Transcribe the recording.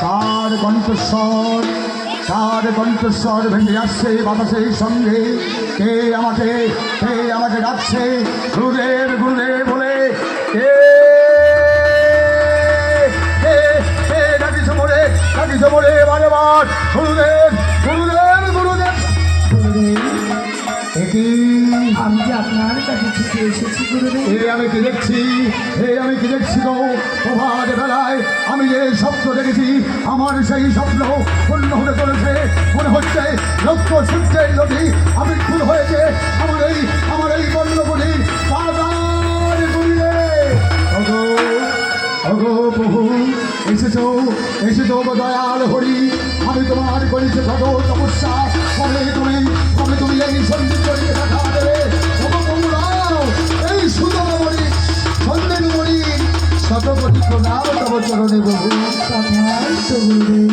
তার কণ্ঠস্বর তার কণ্ঠস্বর ভেঙে আসছে বাতাসের সঙ্গে কে আমাকে কে আমাকে ডাকছে গুরুদেব গুরুদেব বলে কে ডাকিছে বলে ডাকিছে বলে বারে বার গুরুদেব গুরুদেব গুরুদেব আপনার কাছে ছুটে এসেছি আমি কি দেখছি? এ আমি কি দেখছি গো? প্রভাত বেলায় আমি যে স্বপ্ন দেখেছি, আমার সেই স্বপ্ন পূর্ণ হতে চলেছে। মনে হচ্ছে লক্ষ নদী হয়েছে আমার এই আমার এই বর্ণগুলি পাতার গুলিয়ে। ওগো ওগো প্রভু, এসেছ এসেছ দয়াল হরি। আমি তোমার করেছি কত তপস্যা। কোটি প্রণাম তব চরণে প্রভু তাই তো